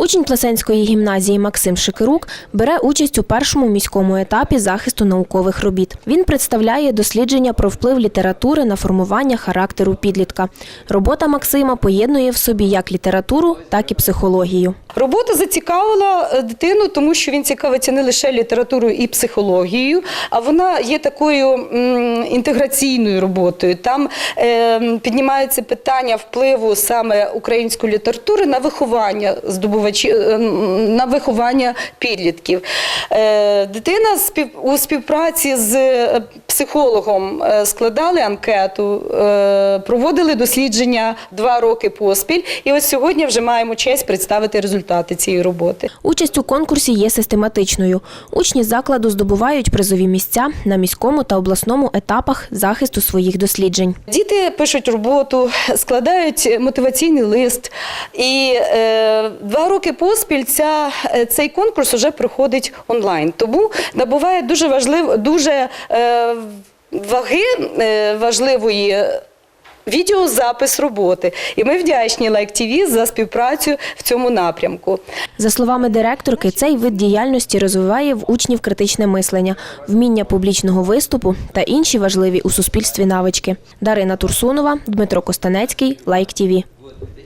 Учень Плесенської гімназії Максим Шикирук бере участь у першому міському етапі захисту наукових робіт. Він представляє дослідження про вплив літератури на формування характеру підлітка. Робота Максима поєднує в собі як літературу, так і психологію. Робота зацікавила е, дитину, тому що він цікавиться не лише літературою і психологією, а вона є такою інтеграційною роботою. Там е, піднімаються питання впливу саме української літератури на виховання здобувачів, е, на виховання підлітків. Дитина у співпраці з психологом е, складали анкету, е, проводили дослідження два роки поспіль. І ось сьогодні вже маємо честь представити результати цієї роботи. Участь у конкурсі є систематичною. Учні закладу здобувають призові місця на міському та обласному етапах захисту своїх досліджень. Діти пишуть роботу, складають мотиваційний лист. І е, два роки поспіль ця, е, цей конкурс вже проходить онлайн. Тому набуває дуже важлив, дуже е, ваги е, важливої. Відеозапис роботи, і ми вдячні Лайк ТВ за співпрацю в цьому напрямку. За словами директорки, цей вид діяльності розвиває в учнів критичне мислення, вміння публічного виступу та інші важливі у суспільстві навички. Дарина Турсунова, Дмитро Костанецький, Лайк ТВ.